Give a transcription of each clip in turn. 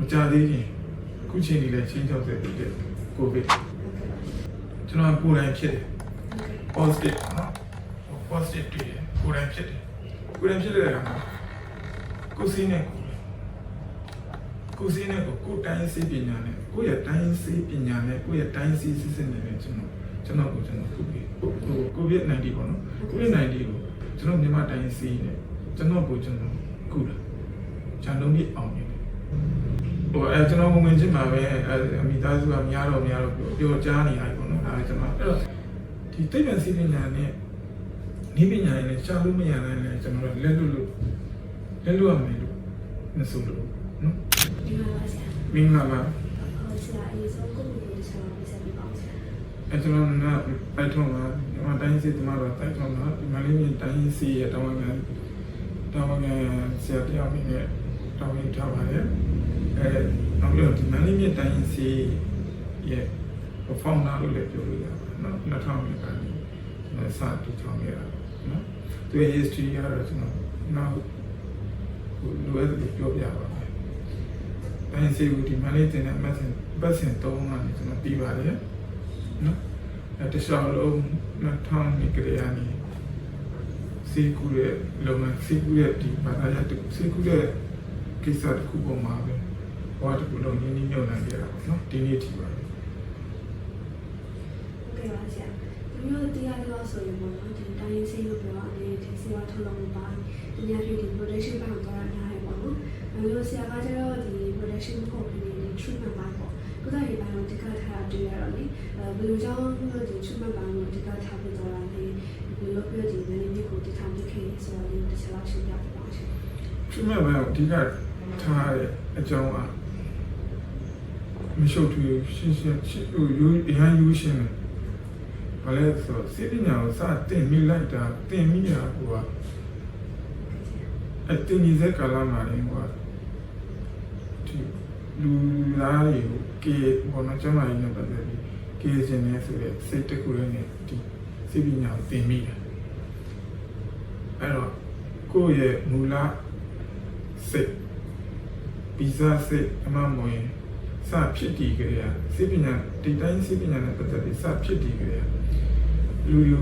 မကြသေးခင်ခုချိန်ကြီးလည်းချင်းချောက်တဲ့ဒီကိုဗစ်ကျွန်တော်ကိုယ်တိုင်ဖြစ်တယ် positive နော် positive တွေ့တယ်ကိုယ်တိုင်ဖြစ်တယ်ကိုယ်တိုင်ဖြစ်တဲ့အခါမှာကိုယ်စီးနေကိုယ်ကိုယ်စီးနေကိုကိုယ်တိုင်းစီးပညာနဲ့ကိုယ့်ရဲ့တိုင်းစီးပညာနဲ့ကိုယ့်ရဲ့တိုင်းစီးစစ်စစ်နဲ့ကျွန်တော်ကျွန်တော်ကိုကျွန်တော်ခုပြီးကိုကိုဗစ် -19 ပေါ့နော်ကိုဗစ် -19 ကိုကျွန်တော်မြန်မာတိုင်းစီးနဲ့ကျွန်တော်ကိုကျွန်တော်ခုလာဂျန်လုံးကြီးအောင်နေတယ် ဟိုအဲကျွန်တော်ဝင်ချင်းမှာပဲအဲမိသားစုကများတော့များတော့ပြောကြားနေလိုက်ပေါ့နော်ဒါပဲကျွန်တော်အဲ့တော့ဒီသိပ္ပံစီးပညာနဲ့ဤပညာနဲ့ရှားလို့မရနိုင်လဲကျွန်တော်လက်လွတ်လို့လက်လွတ်ရမယ်လို့မဆိုလို့နော်ဒီမှာပါဆရာမင်္ဂလာပါဟောဆရာအရေးဆုံးကိုယ်ကိုယ်ဆရာပြဆက်ပြပါဦးဆရာအဲကျွန်တော်ကတိုက်ထုံးတာဒီမှာတိုင်းစီတမတော့တိုက်ထုံးတာဒီမလေးမြင့်တိုင်းစီရဲ့တောင်းဝန်တောင်းဝန်ဆရာတရားမင်းနဲ့တောင်းဝန်ထားပါတယ် အဲနောက်ပြီးတော့ဒီမလေးမြင့်တိုင်းစီရဲ့ဖောင်နာလို့လည်းပြောလို့ရပါတယ်နော်2000မြင့်ကနေကျွန်တော်စတူထောင်ခဲ့တာနော်သူရဲ့ history ကတော့ကျွန်တော်နောက်လိုအပ်တယ်ပြောပြပါမယ်တိုင်းစီကိုဒီမလေးတင်တဲ့မက်ဆင်ပတ်စင်3ကနေကျွန်တော်ပြီးပါတယ်နော်အဲတခြားလုံး2000နီကရယာနီစီကူရဲ့လုံငန်းစီကူရဲ့ဒီဘာသာရပ်တခုစီကူရဲ့ကိစ္စတစ်ခုပေါ်မှာပဲ ဘာတစ်ခုလုံးရင်းနှီးမြှုပ်နှံကြတာပေါ့နော်ဒီနေ့ထိပါပဲဟုတ်ကဲ့ပါဆရာဒီမျိုးတရားလို့ဆိုရင်ပေါ့နော်ဒီတိုင်းစိတ်လို့ပြောအနေဒီစီဝါထုတ်လို့ပါဒီညဖြစ်ဒီ production ဘက်ကိုတော့နားရပေါ့နော်အဲလိုဆရာကကျတော့ဒီ production ကိုပြင်နေ treatment ဘက်ပေါ့ကိုယ်တိုင်ဘက်ကိုတကထားတွေ့ရတော့လေအဲဘယ်လိုကြောင့်ဒီ treatment ဘက်ကိုတကထားပြီးတော့လဲဒီလိုပြောဒီနည်းနည်းကိုတထားပြီးခေဆိုတော့ဒီတစ်ချက်လောက်ရှင်းပြပြပါဦးရှင်ဖြစ်မဲ့ပဲအဓိကထားတဲ့အကြောင်းအား မရှုပ်ထွေးရှင်းရှင်းရှင်းဟိုယူအရန်ယူရှင်းတယ်ဘာလဲဆိုတော့စိတ်ပညာကိုစတင်မိလိုက်တာတင်မိရဟိုကအတင်ကြီးစက်ကာလမှာရင်ဟိုကဒီလူသားတွေကိုကေဘောနော်ကျမကြီးနဲ့ပတ်သက်ပြီးကေခြင်းနဲ့ဆိုတဲ့စိတ်တစ်ခုနဲ့ဒီစိတ်ပညာကိုတင်မိတယ်အဲ့တော့ကိုယ့်ရဲ့မူလစိတ်ပီဇာစိတ်အမှန်မဝင် စဖြစ်တည်ကြရစိတ်ပညာဒီတိုင်းစိတ်ပညာနဲ့ပတ်သက်ပြီးစဖြစ်တည်ကြရလူလူ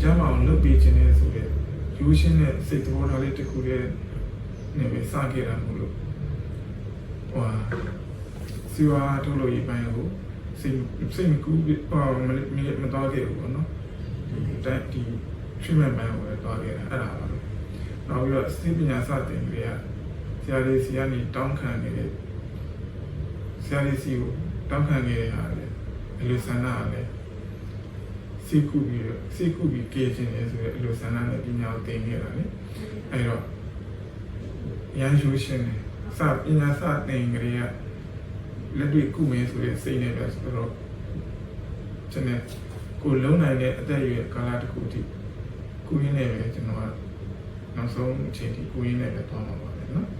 ကျမ်းမာအောင်လုပ်ပေးခြင်းနဲ့ဆိုတဲ့ယူရှင်းတဲ့စိတ်သဘောထားလေးတစ်ခုနဲ့နေပဲစခဲ့တာမို့လို့ဟိုစီဝါထုတ်လို့ရပိုင်းကိုစိတ်စိတ်မကူဟောမမမတော်ခဲ့ဘူးပေါ့နော်တိုက်ဒီ treatment ပိုင်းကိုလည်းတော်ခဲ့တာအဲ့ဒါပါပဲနောက်ပြီးတော့စိတ်ပညာစတင်ကြရဆရာလေးစီကနေတောင်းခံနေတဲ့ဆ ရာလေးစီကိုတောင်းခံခဲ့ရတာလေအလိုဆန္ဒကလည်းစိတ်ကူပြီးတော့စိတ်ကူပြီးကြည်ခြင်းလေဆိုတဲ့အလိုဆန္ဒနဲ့ပညာကိုသင်ခဲ့တာလေအဲ့တော့ရန်ယူရှင်နေစပညာစသင်ကြရလက်တွေ့ကုမယ်ဆိုတဲ့စိတ်နဲ့ပဲဆိုတော့ကျွန်တော်ကိုလုံးနိုင်တဲ့အသက်အရွယ်ကာလတစ်ခုထိကိုရင်းနေပဲကျွန်တော်ကနောက်ဆုံးအချိန်ထိကိုရင်းနေပဲတောင်းပါပါပဲနော်ခုခေတ်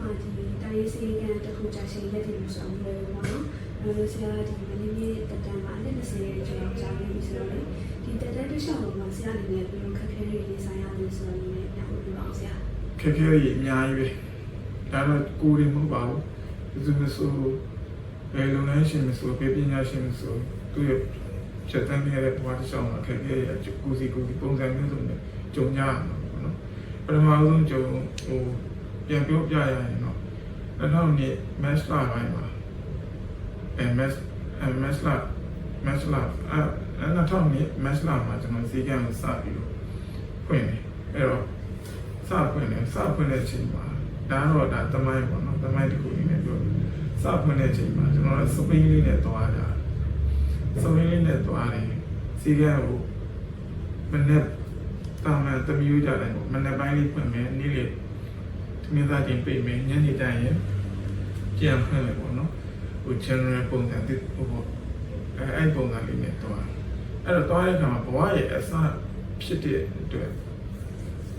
မှာဒီတိုင်းစီကန်တခုကြာရှည်ရက်တည်လို့ဆိုအောင်လို့ပေါ့နော်အဲလိုဆရာဒီမင်းကြီးတက်တန်းမှာလည်း20ကျော်ကြာနေပြီဆိုတော့လေဒီတက်တန်းတစ်လျှောက်လုံးမှာဆရာအနေနဲ့ဘယ်လိုခက်ခဲတွေရေးဆိုင်ရလဲဆိုတော့လည်းညှို့ပြပါအောင်ဆရာခက်ခဲကြီးအများကြီးပဲဒါတော့ကိုယ်ရင်မဟုတ်ပါဘူးသူမဆိုဘယ်လုပ်ငန်းရှင်မဆိုပဲပညာရှင်မဆိုသူရဲ့ချက်တန်းနေရတဲ့ဘဝတစ်လျှောက်မှာခက်ခဲရကိုစီကိုစီပုံစံမျိုးစုံနဲ့ကြုံကြရမှာပေါ့နော်ပထမဆုံးကြုံဟို ပြန်ပြောပြရရင်တော့2000နှစ် match လာပိုင်းမှာအဲ match အဲ match လာ match လာအဲ2000နှစ် match လာမှာကျွန်တော်စီကံကိုစပြီးတော့ဖွင့်တယ်အဲ့တော့စဖွင့်တယ်စဖွင့်တဲ့အချိန်မှာဒါတော့ဒါတမိုင်းပေါ့နော်တမိုင်းတစ်ခုအနေနဲ့ပြောစဖွင့်တဲ့အချိန်မှာကျွန်တော်တို့စပိန်လေးနဲ့သွားကြစပိန်လေးနဲ့သွားတယ်စီကံကိုမနေ့တာမန်တမျိုးကြတယ်ပေါ့မနေ့ပိုင်းလေးဖွင့်မယ်နေ့လေး သမင်းသားချင်းပြိမယ်ညနေတိုင်းရင်ပြန်ဖွင့်မယ်ပေါ့နော်ဟို general ပုံစံတစ်ဟိုပေါ့အဲအဲ့ပုံစံလေးနဲ့သွားအဲ့တော့သွားတဲ့အခါမှာဘဝရဲ့အစဖြစ်တဲ့အတွက်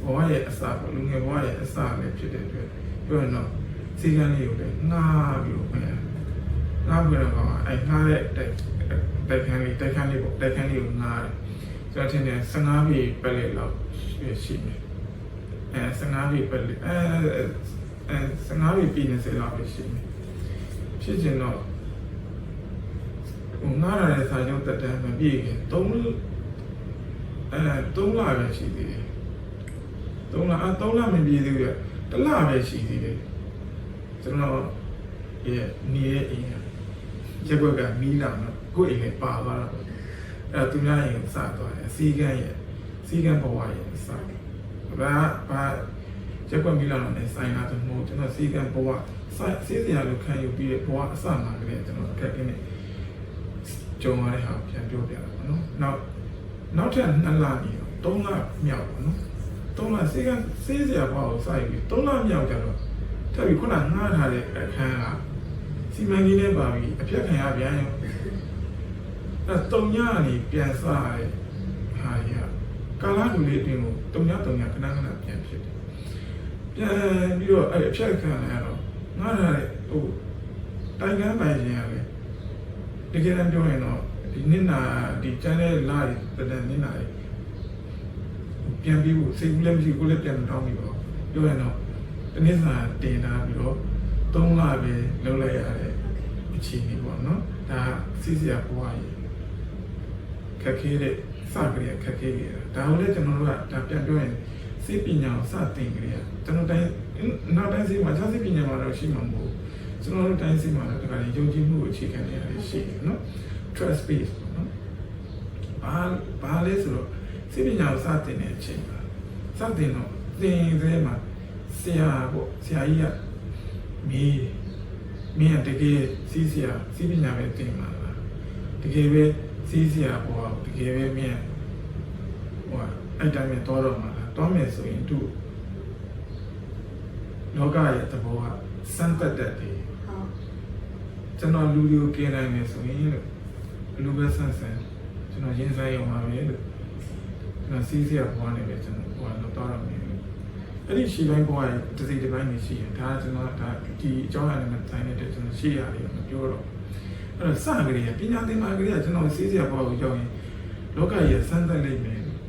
ဘဝရဲ့အစပေါ့လူငယ်ဘဝရဲ့အစလည်းဖြစ်တဲ့အတွက်ပြောရင်တော့စီကံလေးကိုလည်းငှားပြီးတော့ပြန်ငှားပြီးတော့အဲငှားတဲ့တိုက်တိုက်ခန်းလေးတိုက်ခန်းလေးပေါ့တိုက်ခန်းလေးကိုငှားတယ်ကျွန်တော်ထင်တယ်15ပေပတ်လေလောက်ရှိမယ် အဲ15ပေပတ်လေအဲအဲ15ပြီပြည်20လောက်ပဲရှိနေဖြစ်ချင်တော့ဟိုငားရတဲ့စာချုပ်တက်တမ်းမပြည့်ခင်3အဲ3လပဲရှိသေးတယ်3လအဲ3လမပြည့်သေးဘူးရတစ်လပဲရှိသေးတယ်ကျွန်တော်ရဲ့နေရဲ့အိမ်ရက်ွက်ကမီးလောင်တော့ကိုယ့်အိမ်လည်းပါသွားတာပေါ့အဲသူများအိမ်စသွားတယ်အစည်းကမ်းရဲ့စီကံဘဝရဲ့စတယ် ဘာဘာရက်ွက်မီးလောင်တဲ့ဆိုင်လာတော့မဟုတ်ကျွန်တော်စီကံဘဝစိုက်စီးစရာလိုခံယူပြီးဘဝအစမှာကလေးကျွန်တော်အခက်အခဲနဲ့ကြုံရတဲ့ဟာကိုပြန်ပြောပြတာပေါ့နော်နောက်နောက်ထပ်2လနေတော့3လမြောက်ပေါ့နော်3လစီကံစီးစရာဘဝကိုစိုက်ပြီး3လမြောက်ကြတော့ထပ်ပြီးခုနငှားထားတဲ့အခန်းကစီမံကိန်းနဲ့ပါပြီးအပြတ်ခံရပြန်ရောအဲတုံညကနေပြန်စားရတဲ့ဟာကြီးက ကာလာလူလေးအတွင်းကိုတုံညတုံညခဏခဏပြန်ဖြစ်တယ်ပြန်ပြီးတော့အဲ့အဖြတ်ခံရတော့ငါထားတဲ့ဟိုတိုင်ကန်းပိုင်ရှင်ရပဲတကယ်တမ်းပြောရင်တော့ဒီနစ်နာဒီကျန်တဲ့လာရီတတဲ့နစ်နာရီပြန်ပြီးဖို့စိတ်ကူးလည်းမရှိကိုယ်လည်းပြန်မတောင်းဘူးပေါ့ပြောရင်တော့တနည်းစာတင်ထားပြီးတော့၃လပဲလုံးလိုက်ရတဲ့အခြေအနေပေါ့နော်ဒါစီးစရာဘဝကြီးခက်ခဲတဲ့ စကလေးခက်ခဲခဲ့တာဒါကိုလည်းကျွန်တော်တို့ကဒါပြန်ပြောရင်စိတ်ပညာကိုစတင်ကြရကျွန်တော်တိုင်းနောက်တိုင်းစိတ်မှာခြားစိတ်ပညာမှာတော့ရှိမှာမဟုတ်ကျွန်တော်တို့တိုင်းစိတ်မှာတော့ဒါကလည်းယုံကြည်မှုကိုအခြေခံနေရတယ်ရှိတယ်နော် trust base ပေါ့နော်ဘာဘာလဲဆိုတော့စိတ်ပညာကိုစတင်တဲ့အချိန်မှာစတင်တော့သင်သေးမှာဆရာပေါ့ဆရာကြီးကမီးမင်းကတကယ်စီးစရာစီးပညာပဲသင်မှာလားတကယ်ပဲ စီးစရာပေါ့တကယ်ပဲမင်းဟိုအဲ့တိုင်းပဲတော်တော့မှာလားတော်မယ်ဆိုရင်သူလောကရဲ့သဘောကစမ်းတက်တက်တယ်ဟုတ်ကျွန်တော်လူလူကင်းနိုင်မယ်ဆိုရင်လို့လူပဲဆန်းဆန်းကျွန်တော်ရင်ဆိုင်ရုံပါပဲလို့ကျွန်တော်စီးစရာဘဝနဲ့ပဲကျွန်တော်ဘဝလောက်တော့ရမယ်လို့အဲ့ဒီရှိတိုင်းဘဝရဲ့တစ်စိတ်တစ်ပိုင်းနေရှိရင်ဒါကျွန်တော်ဒါဒီအကြောင်းအရာနဲ့တိုင်းနေတဲ့ကျွန်တော်ရှေ့ရတယ်မပြောတော့ အဲ့တော့စကလေးကပညာသင်ပါကလေးကကျွန်တော်စီးစရာဘဝကိုရောက်ရင်လောကရဲ့စမ်းသပ်လိုက်မယ်လို့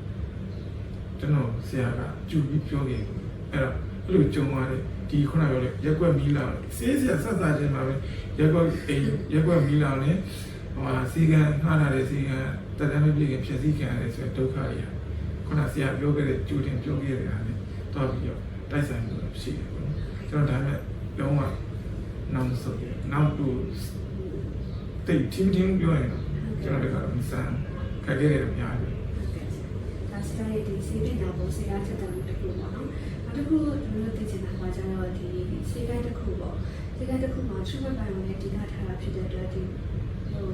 ကျွန်တော်ဆရာကကြူပြီးပြောခဲ့တယ်အဲ့တော့အဲ့လိုကြုံရတဲ့ဒီခုနပြောတဲ့ရက်ွက်မီးလာစေးစရာဆက်စားခြင်းမှာပဲရက်ွက်အိမ်ရက်ွက်မီးလာနဲ့ဟိုဟာစီကံငှားလာတဲ့စီကံတတမ်းမပြည့်ခင်ဖြည့်စည်းခံရတယ်ဆိုတဲ့ဒုက္ခကြီးခုနဆရာပြောခဲ့တဲ့ကြိုတင်ပြောခဲ့တဲ့ဟာနဲ့တော့ပြီးတော့တိုက်ဆိုင်မှုရှိတယ်ပေါ့နော်ကျွန်တော်ဒါနဲ့လုံးဝနောက်မဆုတ်ရနောက်တူ တိတ်ချင်းချင်းပြောရင်တော့ကျွန်တော်တို့ကမစမ်းခက်ခဲ့တယ်အများကြီးဒါစတဲ့ဒီစီးပညာပေါ်ဆရာချက်တဲ့တစ်ခုပေါ့နော်နောက်တစ်ခုကျွန်တော်သိချင်တာကကျတော့ဒီစီးကိုင်းတစ်ခုပေါ့စီးကိုင်းတစ်ခုမှာ true ပိုင်းကိုလည်းတည်ထားတာဖြစ်တဲ့အတွက်ဒီဟို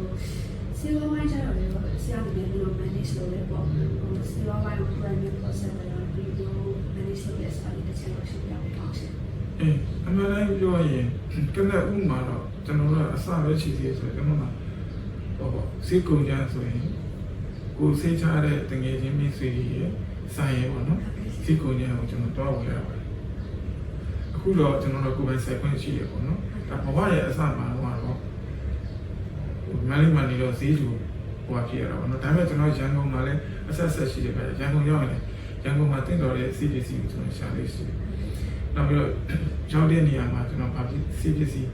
စီဝိုင်းကျတော့လည်းဆရာအနေနဲ့ဘယ်လို manage လုပ်လဲပေါ့ဟိုစီဝိုင်းကို planning process တွေတော့ဒီလို manage လုပ်ရစားတဲ့ချက်ကိုရှင်းပြအောင်ပါရှင် အေးအမှန်တမ်းပြောရင်ကနေ့ဥမာတော့ကျွန်တော်တို့အစပဲရှိသေးဆိုရင်ကျွန်တော်ကဟောစေကုန်ကြဆိုရင်ကိုစိတ်ချတဲ့တငယ်ချင်းမိတ်ဆွေတွေရဲ့ဆိုင်ရဲပေါ့နော်စေကုန်ကြကိုကျွန်တော်တော့ဝယ်ရပါတယ်အခုတော့ကျွန်တော်တို့ကိုယ်ပိုင်ဆိုင်ခွင့်ရှိရပေါ့နော်ဒါဘဝရဲ့အစမှာတော့မလေးမနေတော့ဈေးကျူဟိုဖြစ်ရတာပေါ့နော်ဒါပေမဲ့ကျွန်တော်ရန်ကုန်မှာလည်းအဆက်ဆက်ရှိတယ်ပဲရန်ကုန်ရောက်ရင်ရန်ကုန်မှာတင်တော်တဲ့ CPC ကိုကျွန်တော်ရှာလို့ရှိတယ် နောက်ပြီးတော့ရောက်တဲ့နေရာမှာကျွန်တော်ဗာဖြစ်စီပစ္စည်း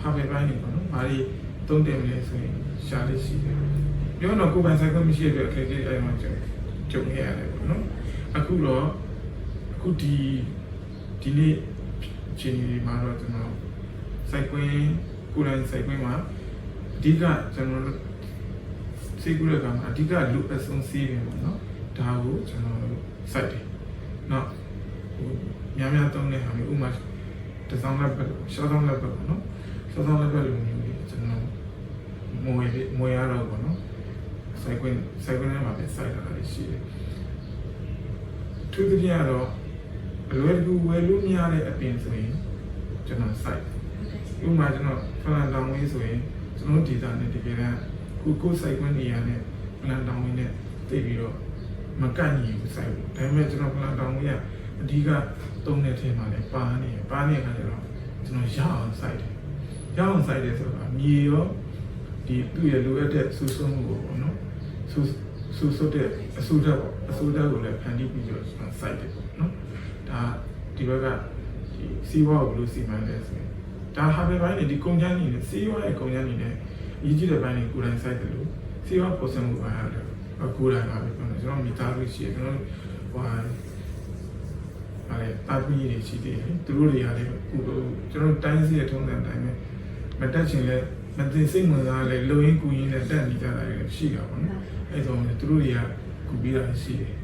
ဟာပဲပိုင်းနေပေါ့နော်။ဘာတွေသုံးတယ်မလဲဆိုရင်ရှားလေးရှိတယ်။ပြောတော့ကိုယ်ပိုင်ဆိုင်ခွင့်မရှိတဲ့အခက်အခဲအဲမှာကျွန်တော်ကြုံခဲ့ရတယ်ပေါ့နော်။အခုတော့အခုဒီဒီနေ့ချိန်ဒီမှာတော့ကျွန်တော်စိုက်ခွင့်ကိုယ်တိုင်စိုက်ခွင့်မှာအဓိကကျွန်တော်စိတ်ကူးတဲ့ကမှာအဓိကလူအဆုံးစီးတယ်ပေါ့နော်။ဒါကိုကျွန်တော်စိုက်တယ်။နောက် များများသုံးတဲ့ဟာမျိုးဥမာတစ်ဆောင်လက်ပဲရှော့ဆောင်လက်ပဲပေါ့နော်ရှော့ဆောင်လက်ပဲလိုမျိုးတွေကျွန်တော်မွေမွေရတော့ပေါ့နော်စိုက်ခွင့်စိုက်ခွင့်ထဲမှာပဲစိုက်တာလေးရှိတယ်သူတည်းကတော့အလွယ်တကူဝယ်လို့မရတဲ့အပြင်ဆိုရင်ကျွန်တော်စိုက်ဥမာကျွန်တော်ဖလန်တောင်ဝင်းဆိုရင်ကျွန်တော်ဒေတာနဲ့တကယ်တမ်းကိုကိုစိုက်ခွင့်နေရတဲ့ဖလန်တောင်ဝင်းနဲ့သိပြီးတော့မကန့်ညီဘူးစိုက်ဘူးဒါပေမဲ့ကျွန်တော်ဖလန်တောင်ဝင်းက အဓိကသုံးတဲ့ထဲမှာလည်းပါနေပါနေတဲ့အခါကျတော့ကျွန်တော်ရအောင်စိုက်တယ်ရအောင်စိုက်တယ်ဆိုတာမြေရောဒီသူ့ရဲ့လိုအပ်တဲ့ဆူဆွမှုကိုပေါ့နော်ဆူဆူဆွတဲ့အဆူဓာတ်ပေါ့အဆူဓာတ်ကိုလည်းဖန်တီးပြီးတော့ကျွန်တော်စိုက်တယ်ပေါ့နော်ဒါဒီဘက်ကဒီစီးပွားကိုဘယ်လိုစီမံလဲဆိုရင်ဒါဟာပဲပိုင်းနေဒီကုန်ကျန်းနေနဲ့စီးပွားရဲ့ကုန်ကျန်းနေနဲ့အရေးကြီးတဲ့ပိုင်းတွေကိုယ်တိုင်စိုက်တယ်လို့စီးပွားပေါ်စံမှုပါရတယ်ကိုယ်တိုင်ပါပဲကျွန်တော်ကျွန်တော်မိသားစုရှိတယ်ကျွန်တော်ဟို ဟာဟာလေတာပီးတွေရှိတယ်သူတို့တွေကလည်းခုကျွန်တော်တိုင်းစီရဲ့ထုံးစံတိုင်းပဲမတက်ချင်လဲမသိစိတ်ဝင်စားလဲလုံရင်းကူရင်းနဲ့တက်နေကြတာတွေရှိတာပေါ့နော်အဲ့တော့သူတို့တွေကကူပြီးတာရှိတယ်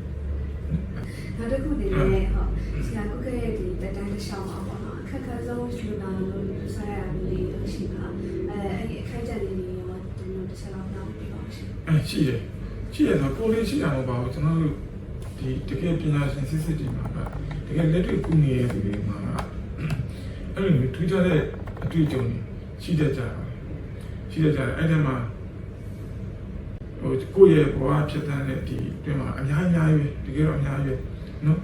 နောက်တစ်ခုအနေနဲ့ဟုတ်ဆရာကုကရဲ့ဒီတက်တန်းတစ်လျှောက်မှာပေါ့နော်အခက်အခဲဆုံးရှူတာလို့ဆက်ရတာလေးလို့ရှိတာအဲအဲ့ဒီအခက်အခဲလေးတွေရောဒီလိုတစ်ချက်လောက်တော့ပြပါရှင်အဲရှိတယ်ရှိတယ်ဆိုကိုလေးရှိတာမဟုတ်ပါဘူးကျွန်တော်တို့ ဒီတကယ်ပညာရှင်စစ်စစ်တီမှာကတကယ်လက်တွေ့ကူညီရတဲ့သူတွေမှာအဲ့လိုမျိုးထူးခြားတဲ့အတွေ့အကြုံတွေရှိတတ်ကြတယ်ရှိတတ်ကြတယ်အဲ့ဒီမှာဟိုကိုယ့်ရဲ့ဘဝဖြစ်တဲ့ဒီအတွင်းမှာအများကြီးအများကြီးပဲတကယ်တော့အများကြီးပဲနော်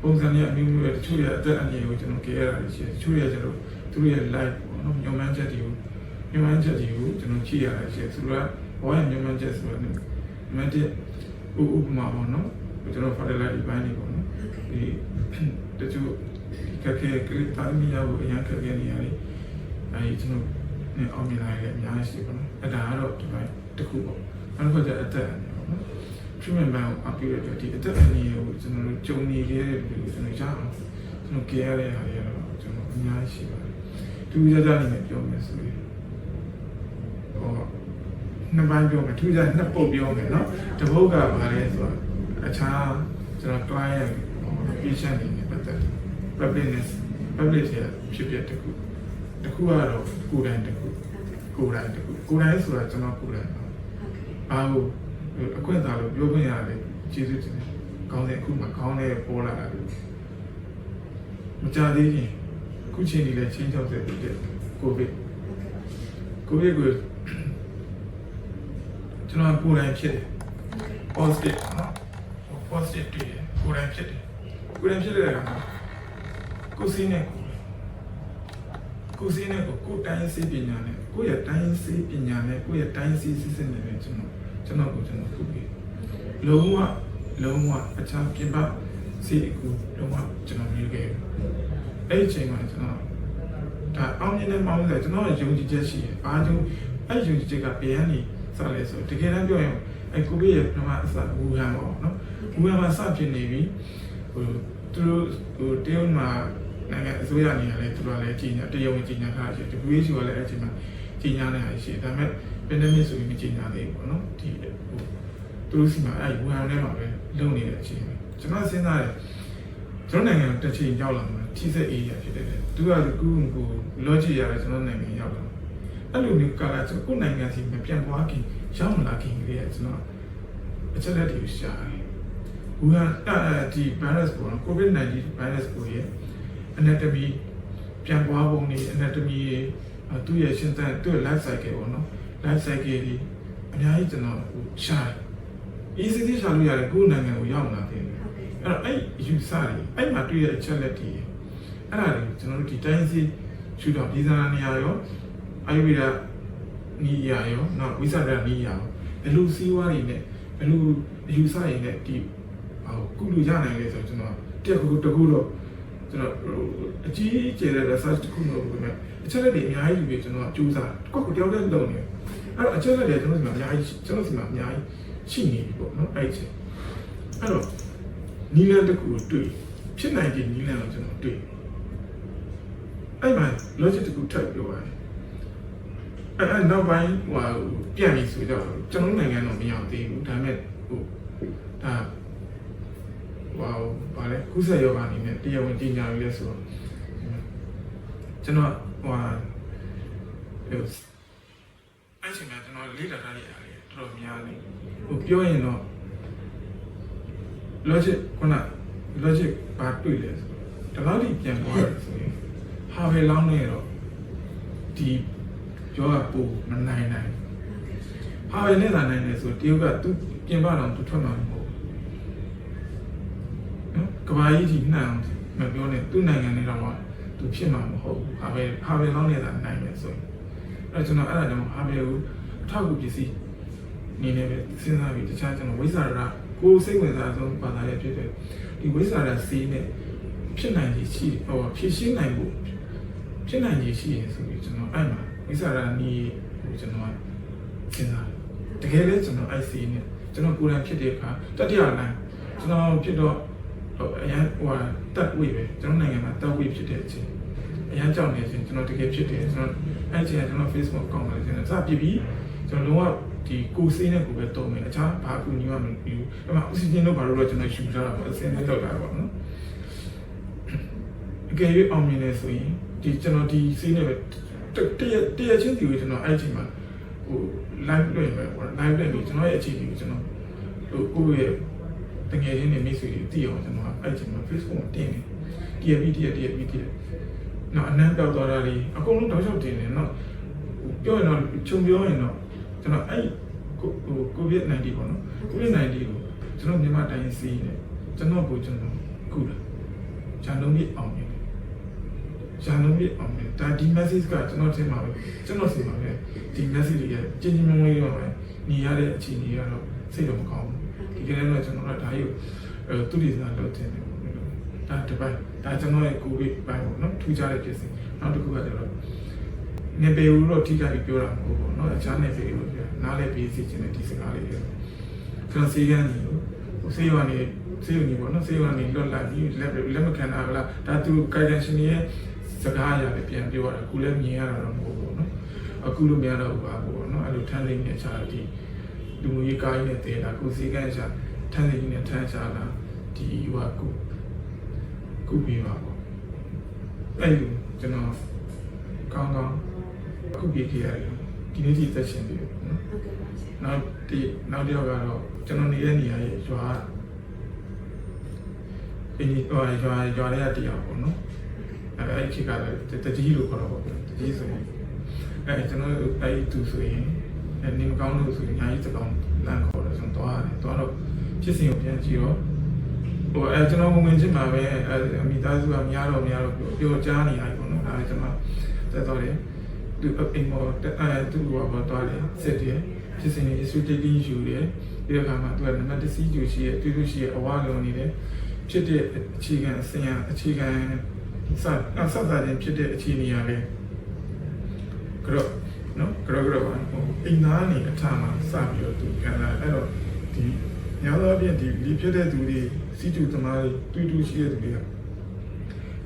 ပုံစံတွေအမျိုးမျိုးပဲတချို့ရဲ့အသက်အန္တရာယ်ကိုကျွန်တော်ကြည့်ရတာရှိတယ်တချို့ရဲ့ကျွန်တော်သူတို့ရဲ့ life ပေါ့နော်ညှော်မှန်းချက်တွေကိုညှော်မှန်းချက်တွေကိုကျွန်တော်ကြည့်ရတာရှိတယ်ဆိုတော့ဘဝရဲ့ညှော်မှန်းချက်ဆိုတော့မတ်တဲ့ဥဥပမာပေါ့နော် ကျွန်တော်ဖာရလာဒီပိုင်းနေပေါ့နော်ဒီတချို့ဒီကကေကလစ်တာမီယာကိုအရင်ခက်ခဲနေရတယ်အဲဒီကျွန်တော်နဲ့အောင်မြင်လာရတဲ့အများကြီးရှိပါတော့အဲ့ဒါကတော့ဒီပိုင်းတစ်ခုပေါ့နောက်တစ်ခုကျအသက်အန္တရာယ်ပေါ့နော် treatment plan ကိုအပြည့်ရတဲ့ဒီအသက်အန္တရာယ်ကိုကျွန်တော်တို့ကြုံနေခဲ့တဲ့လူတွေကျွန်တော်ရအောင်ကျွန်တော်ကြရတဲ့ဟာတွေကတော့ကျွန်တော်အများကြီးရှိပါတယ်သူကြကြနေနဲ့ပြောမယ်ဆိုရင်ဟောနှစ်ပိုင်းပြောမယ်သူကြနှစ်ပုတ်ပြောမယ်နော်တစ်ပုတ်ကဘာလဲဆိုတော့ အခြားကျွန်တော် client ဟော patient တွေနဲ့ပတ်သက်တယ် publicness public ရဲ့ဖြစ်ဖြစ်တစ်ခုတစ်ခုကတော့ကိုယ်တိုင်တစ်ခုကိုယ်တိုင်တစ်ခုကိုယ်တိုင်ဆိုတာကျွန်တော်ကိုယ်တိုင်ပါအားကိုအခွင့်အရေးလို့ပြောခွင့်ရတယ်ကျေးဇူးတင်တယ်။ကောင်းတဲ့အခုမှကောင်းတဲ့ပေါ်လာတာလို့မကြသေးရင်အခုချိန်ကြီးလည်းချင်းချောက်တဲ့တဲ့ကိုဗစ်ကိုဗစ်ကိုကျွန်တော်ကိုယ်တိုင်ဖြစ်တယ် positive နော် positive တွေ့တယ်ကိုယ်တိုင်ဖြစ်တယ်ကိုယ်တိုင်ဖြစ်တဲ့အခါမှာကိုယ်စီးနေကိုယ်စီးနေကိုကိုယ်တိုင်းစီးပညာနဲ့ကိုယ့်ရဲ့တိုင်းစီးပညာနဲ့ကိုယ့်ရဲ့တိုင်းစီးစစ်စစ်နဲ့ကျွန်တော်ကျွန်တော်ကိုကျွန်တော်ခုပြီးလုံးဝလုံးဝအခြားပြင်ပစီအကူလုံးဝကျွန်တော်မြင်ခဲ့အဲ့ဒီချိန်မှာကျွန်တော်ဒါအောင်မြင်တဲ့မောင်းဆက်ကျွန်တော်ယုံကြည်ချက်ရှိတယ်။ဘာကြောင့်အဲ့ယုံကြည်ချက်ကပြန်နေစလဲဆိုတကယ်တမ်းပြောရင်အဲ့ကိုဗစ်ရဲ့ပထမအစဝူဟန်ပေါ့နော်။ ဝူဟန်မှာစဖြစ်နေပြီဟိုသူတို့ဟိုတရုတ်မှာနိုင်ငံအစိုးရနေရာလဲသူတို့လည်းကြီးညာတရုတ်ကြီးညာထားရှိတယ်။ WHO ကလည်းအဲ့ချိန်မှာကြီးညာနေတာရှိတယ်။ဒါပေမဲ့ pandemic ဆိုပြီးမကြီးညာသေးဘူးပေါ့နော်။ဒီဟိုသူတို့စီမှာအဲ့ဝူဟန်ထဲမှာပဲလုံနေတဲ့အချိန်ပဲကျွန်တော်စဉ်းစားတယ်ကျွန်တော်နိုင်ငံတစ်ချိန်ရောက်လာမှာထိစက်အေးရဖြစ်တယ်သူကကူကူ logic ရတယ်ကျွန်တော်နိုင်ငံရောက်လာအဲ့လိုမျိုးကာလကျွန်တော်ကိုယ်နိုင်ငံစီမပြန်သွားခင်ရောက်မလာခင်ကလေးကကျွန်တော်အချက်လက်တွေရှာတယ် ဝူဟန်အဲဒီ virus ပေါ့နော် covid-19 virus ကိုရဲ့ anatomy ပြန်ပွားပုံတွေ anatomy ရဲ့သူ့ရဲ့ရှင်းတဲ့သူ့ရဲ့ life cycle ပေါ့နော် life cycle တွေအများကြီးကျွန်တော်ဟိုရှာတယ် ECT ရှာလို့ရတယ်ကိုယ်နိုင်ငံကိုရောက်လာတယ်အဲ့တော့အဲ့ယူဆတွေအဲ့မှာတွေ့တဲ့အချက်လက်တွေအဲ့ဒါတွေကျွန်တော်တို့ဒီတိုင်းစီရှုတော့ဒီဇာနေရာရောအာယုဝေဒနီးရာရောနောက်ဝိသဒနီးရာရောဘယ်လိုစီးပွားတွေနဲ့ဘယ်လိုအယူဆတွေနဲ့ဒီဟို ကုလူရနိုင်လဲဆိုတော့ကျွန်တော်တက်ခုတခုတော့ကျွန်တော်အကြီးကျယ်တဲ့ research တစ်ခုလို့ပြောမယ်အချက်လက်တွေအများကြီးယူပြီးကျွန်တော်စူးစမ်းကိုယ့်ကိုတယောက်တည်းလုပ်နေအဲ့တော့အချက်လက်တွေကျွန်တော်ဒီမှာအများကြီးကျွန်တော်ဒီမှာအများကြီးရှိနေပြီပေါ့နော်အဲ့ချင်းအဲ့တော့နီလန်တစ်ခုကိုတွေ့ဖြစ်နိုင်တဲ့နီလန်ကိုကျွန်တော်တွေ့အဲ့မှာ logic တစ်ခုထပ်ပြောရတယ်အဲ့အဲ့နောက်ပိုင်းဟိုပြန်ပြီဆိုတော့ကျွန်တော်နိုင်ငံတော့မရောက်သေးဘူးဒါပေမဲ့ဟိုဒါ ဟိုဘာလဲကုသယောဂအနေနဲ့တရားဝင်ကြီးညာရလဲဆိုတော့ကျွန်တော်ဟိုဟာအဲ့ချိန်မှာကျွန်တော်လေ့လာထားရရတယ်တော်တော်များနေဟိုပြောရင်တော့ logic ခုန logic ဘာတွေ့လဲဆိုတော့ဒီလောက်ထိပြန်သွားတယ်ဆိုရင်ဟာပဲလောင်းနေတော့ဒီပြောကပိုမနိုင်နိုင်ဟာပဲနဲ့သာနိုင်တယ်ဆိုတရုတ်ကသူပြင်ပတော့သူထွက်မှာမဟုတ်ဘူး နော်ကဘာကြီးကြီးနှံအောင်မပြောနဲ့သူ့နိုင်ငံနဲ့တော့သူဖြစ်မှာမဟုတ်ဘူးဟာပဲဟာပဲလောင်းနေသာနိုင်တယ်ဆိုရင်အဲကျွန်တော်အဲ့ဒါကြောင့်ဟာပဲကိုအထောက်အကူပစ္စည်းနေနေပဲစဉ်းစားပြီးတခြားကျွန်တော်ဝိဇာရကိုစိတ်ဝင်စားဆုံးဘာသာရပ်ဖြစ်တဲ့ဒီဝိဇာရစီးနဲ့ဖြစ်နိုင်ခြေရှိဟိုဖြစ်ရှင်းနိုင်ဖို့ဖြစ်နိုင်ခြေရှိရင်ဆိုပြီးကျွန်တော်အဲ့မှာမိစ္ဆာရနီးဟိုကျွန်တော်စဉ်းစားတယ်တကယ်လဲကျွန်တော် IC နဲ့ကျွန်တော်ကိုယ်တိုင်ဖြစ်တဲ့အခါတတိယလိုင်းကျွန်တော်ဖြစ်တော့ဟို အရင်ဟိုတက်ဝေးပဲကျွန်တော်နိုင်ငံမှာတက်ဝေးဖြစ်တဲ့အချိန်အရင်ကြောက်နေချင်းကျွန်တော်တကယ်ဖြစ်တယ်ကျွန်တော်အဲ့ချိန်ကကျွန်တော် Facebook ကောင်းတယ်ကျွန်တော်စပြပြီးကျွန်တော်လုံးဝဒီကိုစေးနဲ့ကိုပဲတုံးမယ်အခြားဘာကူညီမှမပြီးဘူးအဲ့မှာအောက်ဆီဂျင်တော့ဘာလို့လဲကျွန်တော်ယူထားတာပေါ့အစင်းနဲ့လောက်တာပေါ့နော်အကယ်၍အောင်မြင်နေဆိုရင်ဒီကျွန်တော်ဒီစေးနဲ့ပဲတတရတရချင်းစီကိုကျွန်တော်အဲ့ချိန်မှာဟို live လွှင့်ပဲပေါ့ live လွှင့်ပြီးကျွန်တော်ရဲ့အခြေအနေကိုကျွန်တော်ဟိုကိုယ့်ရဲ့ တကယ်ချင်းနေမိတ်ဆွေတွေသိအောင်ကျွန်တော်အဲ့ချိန်မှာ Facebook မှာတင်တယ်တရပြီးတရတရပြီးတရနော်အနမ်းပြောက်သွားတာလေးအကုန်လုံးတောက်လျှောက်တင်တယ်နော်ပြောရင်တော့ခြုံပြောရင်တော့ကျွန်တော်အဲ့ကိုဟို COVID-19 ပေါ့နော် COVID-19 ကိုကျွန်တော်မြန်မာတိုင်းစီးနေကျွန်တော်ကိုကျွန်တော်ခုလာဂျန်လုံးကြီးအောင်နေတယ်ဂျန်လုံးကြီးအောင်နေဒါဒီ message ကကျွန်တော်ထင်ပါပဲကျွန်တော်စီပါပဲဒီ message တွေကကျဉ်းကျဉ်းမွေးရောပဲနေရတဲ့အခြေအနေကတော့စိတ်တော့မကောင်းဘူး တကယ်တော့ကျွန်တော်တို့ဒါကြီးကိုသူတည်စားလုပ်တင်တယ်ဒါတစ်ပိုင်းဒါကျွန်တော်ရဲ့ကိုယ်ရေးပိုင်းပေါ့နော်ထူးခြားတဲ့ဖြစ်စဉ်နောက်တစ်ခုကကျွန်တော်နေပေဦးတော့ထိကြပြီးပြောတာမဟုတ်ဘူးပေါ့နော်အခြားနေပေဦးပြောနားလဲပြီးစီခြင်းတဲ့ဒီစကားလေးတွေကျွန်တော်စီကန်နေလို့စေယောနေစေယောနေပေါ့နော်စေယောနေလွတ်လပ်ပြီးလက်လက်မခံတာကလားဒါသူကိုင်တန်ရှင်ရဲ့စကားအရာပဲပြန်ပြောတာအခုလည်းမြင်ရတာတော့မဟုတ်ဘူးပေါ့နော်အခုလိုမြင်ရတော့ဘူးပါပေါ့နော်အဲ့လိုထန်းသိနေချာဒီ လူမျိုးရေးကားကြီးနဲ့တည်တာကိုစီကန်းချာထမ်းသိနေထမ်းချာလာဒီဟိုကကုကုပြီးပါပေါ့အဲ့လိုကျွန်တော်ကောင်းကောင်းကုပြီးကြရတယ်ဒီနေ့ဒီသက်ရှင်ပြီပေါ့နော်ဟုတ်ကဲ့ပါဆရာနောက်ဒီနောက်တစ်ယောက်ကတော့ကျွန်တော်နေတဲ့နေရာရဲ့ရွာအင်းဟိုရွာရွာရဲ့တယောက်ပေါ့နော်အဲအဲ့ခေတ်ကလည်းတတိလို့ခေါ်တော့ပေါ့တတိဆိုရင်အဲကျွန်တော်အဲ့သူဆိုရင်အဲ နေမကောင်းလို့ဆိုရင်ညာကြီးစကောင်လမ်းခေါ်တော့ကျွန်တော်သွားတယ်သွားတော့ဖြစ်စဉ်ကိုပြန်ကြည့်တော့ဟိုအဲကျွန်တော်ဝင်ချင်းမှာပဲအဲမိသားစုကများတော့များတော့ပြောကြားနေရတယ်ပေါ့နော်ဒါလည်းကျွန်တော်တက်တော့တယ်သူအိမ်မောအဲသူ့ဘောပေါ်သွားတယ်စစ်တယ်ဖြစ်စဉ်တွေဆွေးတိတ်တင်းယူတယ်ပြီးတော့ခါမှသူကနံပါတ်1စီးကျူရှိရဲ့တူတူရှိရဲ့အဝါလုံးနေတယ်ဖြစ်တဲ့အခြေခံအစင်ရအခြေခံစအစသာတင်ဖြစ်တဲ့အခြေအနေရလဲကြော့နော်ကြော့ကြော့ပါဟို အိမ်သားနေအထာမှာစပြီးတော့သူခံလာအဲ့တော့ဒီများသောအားဖြင့်ဒီလီဖြစ်တဲ့သူတွေစီကျူသမားတွေတူတူရှိတဲ့သူတွေက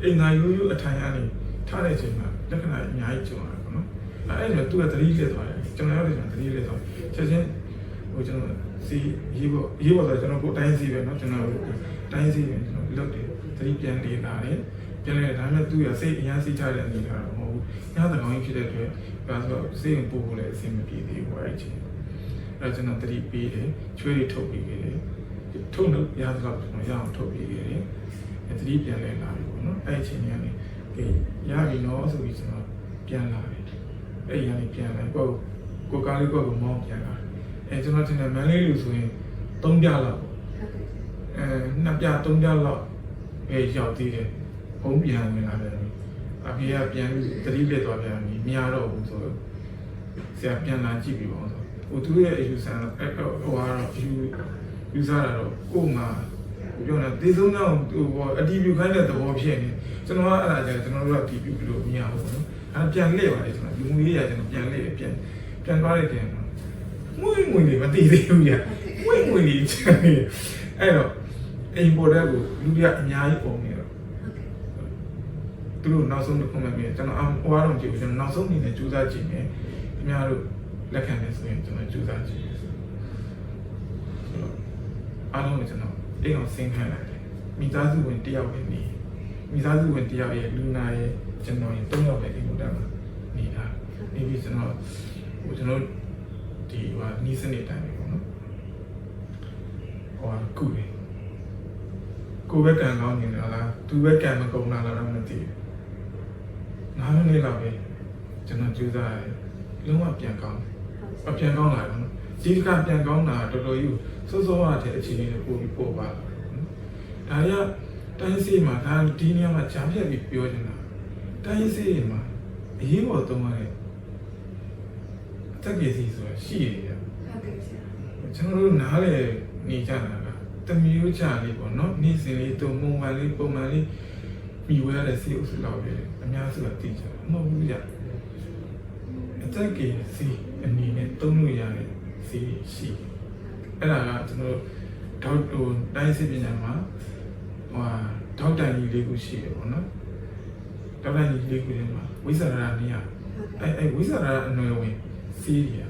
အိမ်သားရိုးရိုးအထိုင်အနေထားတဲ့အချိန်မှာလက္ခဏာအများကြီးကြုံရတယ်ပေါ့နော်အဲ့ဒါသူကသတိလက်သွားတယ်ကျွန်တော်လည်းကျွန်တော်သတိလက်သွားချက်ချင်းဟိုကျွန်တော်စီရေးဖို့ရေးဖို့ဆိုကျွန်တော်ကိုတိုင်းစီပဲเนาะကျွန်တော်တိုင်းစီပဲကျွန်တော်လုပ်တယ်သတိပြန်လေလာတယ်ပြန်လေဒါပေမဲ့သူကစိတ်အများစိတ်ချတဲ့အနေထားတော့မဟုတ် ဘူးညသကောင်ကြီးဖြစ်တဲ့အတွက်ဒါဆိုတော့စိတ်ကိုပို့ဖို့လည်းအဆင်မပြေသေးဘူးအဲ့ဒီချင်းအဲ့ကျွန်တော်သတိပေးတယ်ချွေးတွေထုတ်ပေးခဲ့တယ်ထုတ်လို့ရသလောက်ကျွန်တော်ရအောင်ထုတ်ပေးခဲ့တယ်သတိပြန်လဲလာပြီပေါ့နော်အဲ့ဒီချင်းကနေကဲရပြီနော်ဆိုပြီးကျွန်တော်ပြန်လာတယ်အဲ့ရနေပြန်လာကိုကိုကားလေးကိုကိုမောင်းပြန်လာအဲကျွန်တော်တင်တယ်မန်လေးလူဆိုရင်၃ပြလောက်ဟုတ်ကဲ့အဲနှစ်ပြ၃ပြလောက်အဲရောက်သေးတယ်ဘုံပြန်ဝင်လာတယ် အဖေကပြန်ပြီးတတိလက်သွားပြန်ပြီးမရတော့ဘူးဆိုတော့ဆရာပြန်လာကြည့်ပြီးပါဦးဆိုဟိုသူရဲ့အယူဆန်အဲဟိုကတော့ယူယူဆတာတော့ကို့မှာပြောနေသေဆုံးတော့ဟိုအတီးပြခိုင်းတဲ့သဘောဖြစ်နေကျွန်တော်ကအဲ့ဒါကြကျွန်တော်တို့ကတီးပြလို့မရဘူးပေါ့နော်အဲ့ပြန်လှည့်ပါတယ်ကျွန်တော်လူမှုရေးရကျွန်တော်ပြန်လှည့်ပြန်ပြန်သွားလိုက်တယ်မွေးမွေးနေမတည်သေးဘူးညာမွေးမွေးနေချင်တယ်အဲ့တော့အိမ်ပေါ်တဲ့ကိုလူတွေကအများကြီးပုံနေတော့ဟုတ်ကဲ့ သူတို့နောက်ဆုံးတစ်ခုမှပြင်ကျွန်တော်အဟိုအားလုံးကြည့်ကျွန်တော်နောက်ဆုံးအနေနဲ့ကြိုးစားကြည့်မယ်ခင်ဗျားတို့လက်ခံတယ်ဆိုရင်ကျွန်တော်ကြိုးစားကြည့်မယ်ဆိုတော့အားလုံးကိုကျွန်တော်အိမ်အောင်ဆင်းခိုင်းလိုက်တယ်မိသားစုဝင်တယောက်ပဲနေမိသားစုဝင်တယောက်ရဲ့လူနာရဲ့ကျွန်တော်ရဲ့၃ယောက်ပဲအိမ်ကိုတက်မှာနေတာနေပြီးကျွန်တော်ဟိုကျွန်တော်ဒီဟိုနီးစနစ်တိုင်းပဲပေါ့နော်ဟိုကုတယ်ကိုယ်ပဲကံကောင်းနေလားသူပဲကံမကုန်လားတော့မသိဘူး နားမနေတော့ပဲကျွန်တော်ကြိုးစားရတယ်လုံးဝပြန်ကောင်းတယ်အပြန်ကောင်းလာတယ်နော်ဒီတစ်ခါပြန်ကောင်းတာတော်တော်ကြီးစိုးစိုးရတဲ့အခြေအနေတွေပို့ပြီးပို့ပါဒါရတိုင်းစီမှာဒါဒီနေရာမှာကြားဖြတ်ပြီးပြောနေတာတိုင်းစီမှာအရေးပေါ်သုံးရတဲ့အသက်ကြီးစီဆိုတာရှိရတယ်ဟုတ်ကဲ့ဆရာကျွန်တော်တို့နားလေနေကြတာကတမျိုးချလေးပေါ့နော်နေ့စဉ်လေးတုံပုံမှန်လေးပုံမှန်လေး မိဝဲရတဲ့ဆေးဥစ္စာလောက်ပဲအများစုကသိကြတယ်မဟုတ်ဘူးကြအသက်ကစီအနေနဲ့သုံးလို့ရတဲ့စီရှိတယ်အဲ့ဒါကကျွန်တော်တို့ဒေါက်ဟိုတိုင်းစစ်ပညာမှာဟိုဒေါက်တာကြီးလေးခုရှိတယ်ပေါ့နော်ဒေါက်တာကြီးလေးခုထဲမှာဝိသရာနေရဟုတ်ကဲ့အဲအဲဝိဇာရအနွယ်ဝင်စီးရီယာ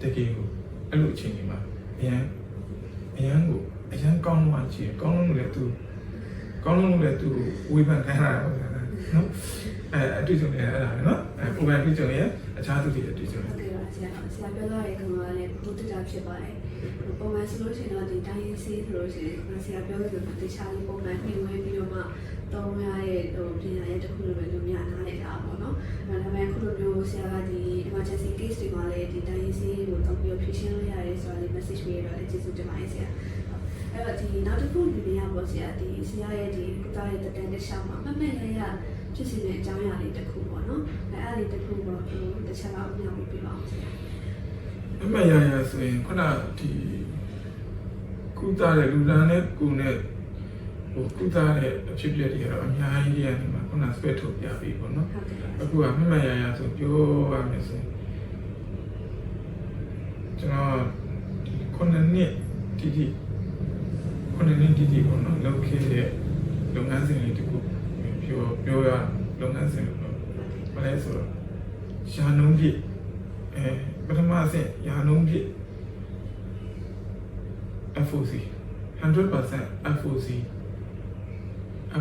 တကယ်ကိုအဲ့လိုအချိန်ကြီးမှာအရန်အရန်ကိုအရန်ကောင်းမှကြည့်ကောင်းလို့လည်းသူ ကောင်းလို့လည်းသူဝေဖန်ခံရတာပေါ့နော်အဲအတွေ့အကြုံလည်းအဲ့ဒါပဲနော်အဲပုံမှန်အတွေ့အကြုံရဲ့အခြားသူတွေအတွေ့အကြုံဟုတ်ကဲ့ပါဆရာဆရာပြောတော့ရေကမှလည်းဘုဒ္ဓတာဖြစ်ပါတယ်ပုံမှန်ဆိုလို့ရှိရင်တော့ဒီတိုင်းရေးဆေးဆိုလို့ရှိရင်ဆရာပြောလို့ဆိုတခြားလေးပုံမှန်ပြင်ဝင်ပြီးတော့မှတောင်းရတဲ့ဟိုပြင်ရတဲ့တစ်ခုလိုပဲလို့များနားလည်တာပေါ့နော်အဲဒါပေမဲ့ခုလိုမျိုးဆရာကဒီ emergency case တွေမှာလည်းဒီတိုင်းရေးဆေးကိုတောင်းပြီးဖြေရှင်းလို့ရတယ်ဆိုတာလေး message ပေးရတော့လည်းကျေးဇူးတင်ပါတယ်ဆရာ အဲ့တော့ဒီနောက်တစ်ခုဒီနေရာပေါ့ဆရာဒီဆရာရဲ့ဒီကုသရဲ့တန်တဲ့ရှောင်းမှာမမရရဖြစ်စီတဲ့အကြောင်းအရာလေးတစ်ခုပေါ့နော်အဲအဲ့ဒီတစ်ခုပေါ့ဟိုတစ်ချက်တော့ညှောက်ပြီးပါအောင်ဆရာအမှတ်ရရဆိုရင်ခုနဒီကုသတဲ့လူသားနဲ့ကိုယ်နဲ့ဟိုကုသတဲ့အဖြစ်အပျက်တွေကတော့အများကြီးရနေမှာခုန spec ထုတ်ပြပြီပေါ့နော်ဟုတ်ကဲ့ပါအခုကမှတ်မှတ်ရရဆိုပြောရမယ်ဆိုရင်ကျွန်တော်ဒီခုနှစ်နှစ်တိတိ ခုနှစ်နှစ်တိတိပေါ့နော်လုပ်ခဲ့တဲ့လုပ်ငန်းစဉ်လေးတစ်ခုပြောပြောရလုပ်ငန်းစဉ်လို့ဘာလဲဆိုတော့ရှာနှုံးပြည့်အဲပထမအဆင့်ရာနှုံးပြည့် FOC 100% FOC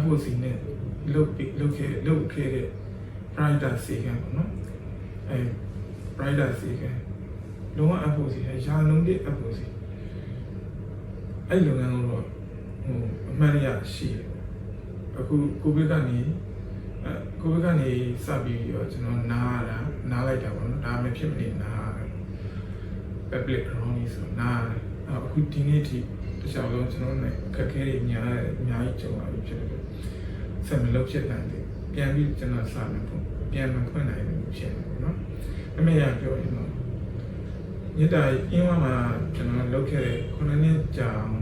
FOC နဲ့လုပ်ပြီးလုပ်ခဲ့လုပ်ခဲ့တဲ့ writer စီကံပေါ့နော်အဲ writer စီကံလုံးဝ FOC ਹੈ ရာလုံးတဲ့ FOC အဲ့လုပ်ငန်းကတော့ဟိုအမှန်တရရှိတယ်အခုကိုဗစ်ကနေအဲကိုဗစ်ကနေစပြီးတော့ကျွန်တော်နားရတာနားလိုက်တာပေါ့နော်ဒါမှဖြစ်မနေနားရတယ် public wrong ဆိုနားရတယ်အခုဒီနေ့ထိတခြားလုံးကျွန်တော်နဲ့ခက်ခဲတွေများအများကြီးကြုံရပြီဖြစ်တယ်ဆက်မလုပ်ဖြစ်နိုင်တယ်ပြန်ပြီးကျွန်တော်စမယ်ပေါ့ပြန်မခွင့်နိုင်ဘူးဖြစ်တယ်ပေါ့နော်အမေရပြောရင်တော့ ညတာအင်းဝမှာကျွန်တော်လုပ်ခဲ့တဲ့ခုနှစ်နှစ်ကြာအောင်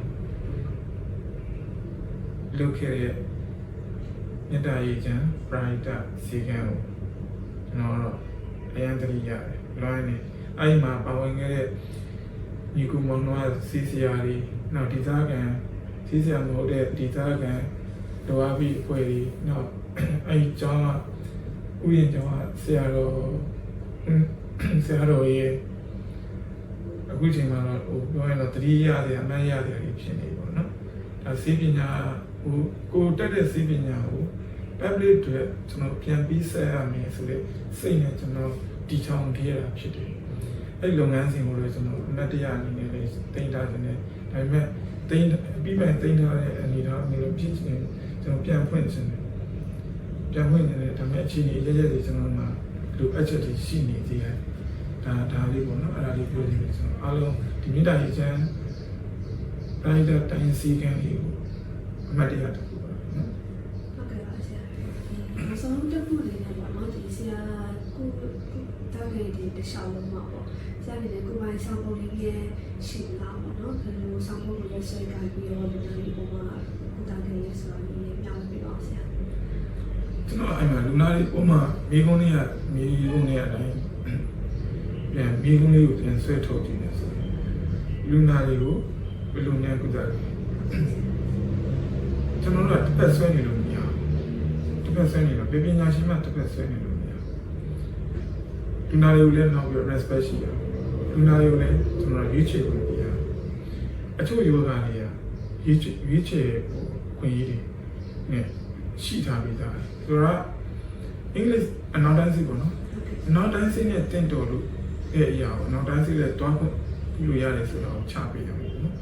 လုပ်ခဲ့တဲ့ညတာရေးချမ်း bright စီကံကိုကျွန်တော်တော့အရန်တရိရတယ်လွိုင်းနေအဲ့ဒီမှာပါဝင်ခဲ့တဲ့ညီကူမောင်နှမစီစီယာတွေနောက်ဒီသားကန်စီစီယာမဟုတ်တဲ့ဒီသားကန်လောအပိအဖွဲ့တွေနောက်အဲ့ဒီကျောင်းကဥယျာဉ်ကျောင်းကဆရာတော်ဆရာတော်ရဲ့ အခုချိန်မှာတော့ဟိုပြောရင်တော့တတိယရတယ်အမှန်ရတယ်ဖြစ်နေပေါ့နော်ဒါစီးပညာဟိုကိုတက်တဲ့စီးပညာကို public တွေကျွန်တော်ပြန်ပြီးဆက်ရမယ်ဆိုတဲ့စိတ်နဲ့ကျွန်တော်တီချောင်ခဲ့ရတာဖြစ်တယ်အဲ့လုပ်ငန်းစဉ်ကိုလည်းကျွန်တော်အမတ်တရားအနေနဲ့လည်းတင်ထားခြင်းနဲ့ဒါပေမဲ့တင်ပြီးမှတင်ထားတဲ့အနေတော့မျိုးဖြစ်ခြင်းကျွန်တော်ပြန်ဖွင့်ခြင်းတယ်ပြန်ဖွင့်နေတယ်ဒါပေမဲ့အခြေအနေရရတွေကျွန်တော်မှလိုအပ်ချက်တွေရှိနေသေးတယ် ဒါဒါလေးပေါ့နော်အဲ့ဒါလေးပြောနေတယ်ကျွန်တော်အားလုံးဒီမိတာရေးချမ်းတိုင်းတဲ့တိုင်းစီကံလေးကိုအမတ်တရားတစ်ခုပါနော်ဟုတ်ကဲ့ပါဆရာ။အဆုံးတစ်ခုလေးနဲ့ပေါ့နော်ဒီဆရာကိုတောက်ခဲ့တဲ့တခြားလုံးမှာပေါ့ဆရာကနေကိုယ်ပိုင်ဆောင်ပုံလေးပြန်ရှိလာပေါ့နော်ဒီလိုဆောင်ပုံလေးဆွဲကြပြီးတော့ဒီလိုပုံမှာတောက်ခဲ့ရဆိုတာလေးပြောင်းပြပါဆရာကျွန်တော်အဲ့မှာလူနာလေးပုံမှန်မိကုန်းလေးကမိကုန်းလေးအတိုင်း ပြန်မိကုန်းလေးကိုပြန်ဆွဲထုတ်ကြည့်နေဆိုရင်လူနာလေးကိုဘယ်လိုများကုသလဲကျွန်တော်တို့ကတစ်ဖက်ဆွဲနေလို့မရဘူးတစ်ဖက်ဆွဲနေတော့ပြပညာရှိမှတစ်ဖက်ဆွဲနေလို့မရဘူးလူနာလေးကိုလည်းနောက်ပြီး respect ရှိရလူနာလေးကိုလည်းကျွန်တော်ရွေးချယ်ခွင့်ပေးရအချို့ယောဂတွေကရွေးချယ်ရွေးချယ်ခွင့်ရည်တွေနဲ့ရှိထားပြီးသားတယ်ဆိုတော့အင်္ဂလိပ်အနောက်တိုင်းစီပေါ့နော်ဟုတ်ကဲ့အနောက်တိုင်းစီနဲ့တင့်တော်လို့ ရဲ့အရာကိုအနောက်တိုင်းစီနဲ့တွားခွင့်ပြုလို့ရတယ်ဆိုတော့ချပေးတယ်ပေါ့နော်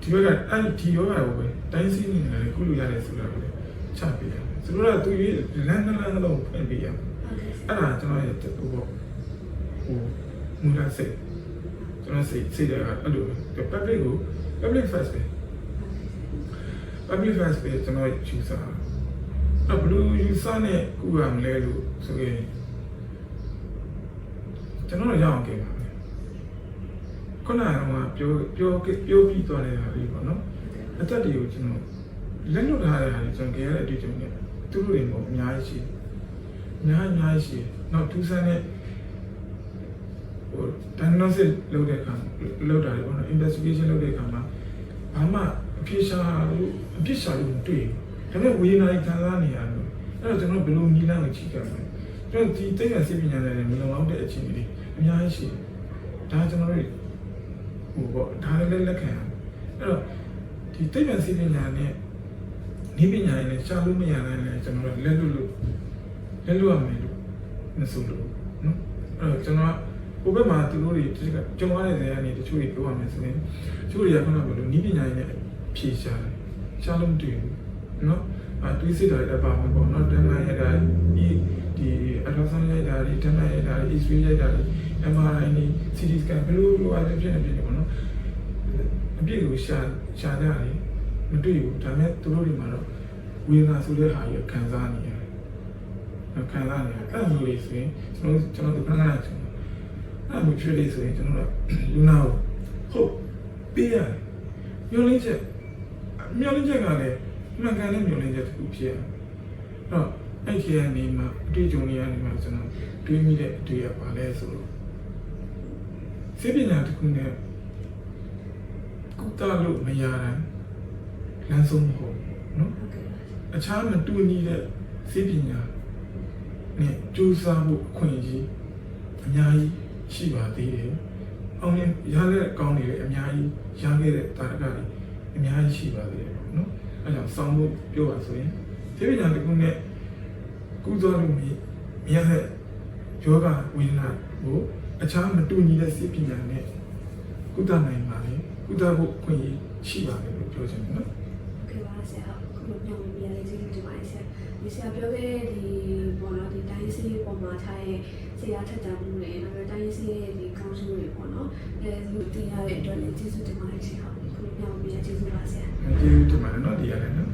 ဒီဘက်ကအဲ့ဒီယောဂကိုပဲတိုင်းစီနဲ့လည်းကုလို့ရတယ်ဆိုတော့လည်းချပေးတယ်ဆိုတော့သူရေးလမ်းလမ်းလမ်းလုံးဖွင့်ပေးရမယ်ဟုတ်ကဲ့အဲ့ဒါကျွန်တော်ရဲ့တူပေါ့ဟိုမူလစိတ်ကျွန်တော်စိတ်စိတ်ကအဲ့လို public ကို public first ပဲ public first ပဲကျွန်တော်ယူဆအဲ့ဘလူးယူဆနဲ့ကုရမလဲလို့ဆိုရင် ကျွန်တော်ရအောင်ကြည့်ပါမယ်ခုနကပြောပြောပြောပြီးသွားတဲ့ဟာလေးပေါ့နော်အသက်တွေကိုကျွန်တော်လက်လွတ်ထားတဲ့ဟာလေးကျွန်တော်ကြရတဲ့အတွေ့အကြုံနဲ့သူတို့တွေပေါ့အများကြီးရှိတယ်အများကြီးအများကြီးရှိတယ်နောက်သူဆန်းတဲ့ဟို diagnosis လုပ်တဲ့အခါလုပ်တာလေပေါ့နော် investigation လုပ်တဲ့အခါမှာဘာမှအဖြစ်ရှာလို့အဖြစ်ရှာလို့မတွေ့ဘူးဒါပေမဲ့ဝေဒနာတွေခံစားနေရတယ်အဲ့တော့ကျွန်တော်ဘယ်လိုနီးလန်းကိုချိကြမလဲကျွန်တော်ဒီတိတ်ရစိတ်ပညာနဲ့မလုံလောက်တဲ့အခြေအနေတွေ အများကြီးရှိတယ်ဒါကျွန်တော်တို့ဟိုပေါ့ဒါလည်းလက်ခံရအဲ့တော့ဒီတိတ်ရစိတ်ပညာနဲ့နေပညာနဲ့ရှာလို့မရနိုင်တယ်ကျွန်တော်တို့လက်လွတ်လို့လက်လွတ်ရမယ်လို့မဆိုလို့နော်အဲ့တော့ကျွန်တော်ကဟိုဘက်မှာသူတို့တွေတချို့ကကြုံရတဲ့နေရာနေတချို့တွေပြောရမယ်ဆိုရင်တချို့တွေကခုနကပြောလို့နီးပညာနဲ့ဖြေရှာတယ်ရှာလို့မတွေ့ဘူးနော်အဲတွေးစစ်တာလည်းပါမှာပေါ့နော်တမန်ရတာဒီဒီအထောက်ဆောင်ရတာဒီတမန်ရတာဒီ X-ray ရတာဒီ MRI ဒီ CT scan ဘယ်လိုလိုအပ်တဲ့ဖြစ်နေဖြစ်နေပေါ့နော်အပြည့်ကိုရှာရှာကြတယ်မတွေ့ဘူးဒါပေမဲ့သူတို့တွေမှာတော့ဝေဒနာဆိုတဲ့ဟာကြီးခံစားနေရတယ်ခံစားနေရတယ်အဲ့လိုလေးဆိုရင်ကျွန်တော်ကျွန်တော်တို့ခဏခဏကျွန်တော်အဲ့လိုဖြစ်လေးဆိုရင်ကျွန်တော်တို့လူနာကိုဟုတ်ပေးရတယ်ညှို့လင်းချက်မျောလင်းချက်ကလည်းမှန်ကန်တဲ့မျောလင်းချက်တစ်ခုဖြစ်ရတယ်အဲ့တော့အဲ့ဒီကနေမှအတွေ့အကြုံတွေကနေမှကျွန်တော်တွေးမိတဲ့အတွေ့အပါလဲဆိုတော့ စိတ်ပညာတစ်ခုနဲ့ကုသလို့မရတာလမ်းဆုံးမဟုတ်ဘူးနော်ဟုတ်ကဲ့ပါအခြားမတူညီတဲ့စိတ်ပညာနဲ့ကြိုးစားဖို့အခွင့်အရေးအများကြီးရှိပါသေးတယ်။အောင်ရင်ရတဲ့အကောင်းတွေလည်းအများကြီးရခဲ့တဲ့တာရကတွေအများကြီးရှိပါသေးတယ်ပေါ့နော်။အဲကြောင့်စောင်းဖို့ပြောပါဆိုရင်စိတ်ပညာတစ်ခုနဲ့ကုသလို့မရတဲ့ယောဂဝေဒနာကို အခြားမတူညီတဲ့စိတ်ပညာနဲ့ကုသနိုင်ပါလေကုသဖို့အခွင့်အရေးရှိပါတယ်လို့ပြောချင်တယ်နော်ဟုတ်ကဲ့ပါဆရာခုလိုပြောနေရတဲ့ကျေးဇူးတင်ပါတယ်ဆရာဒီဆရာပြောခဲ့တဲ့ဒီပေါ်တော့ဒီတိုင်းစီပုံမှာထားရဲ့ဆရာထက်တာမှုတွေနောက်ပြီးတိုင်းစီရဲ့ဒီကောင်းစုတွေပေါ့နော်အဲဒီတင်ရတဲ့အတွက်လည်းကျေးဇူးတင်ပါတယ်ဆရာခုလိုပြောနေရတဲ့ကျေးဇူးပါဆရာကျေးဇူးတင်ပါတယ်နော်ဒီရတယ်နော်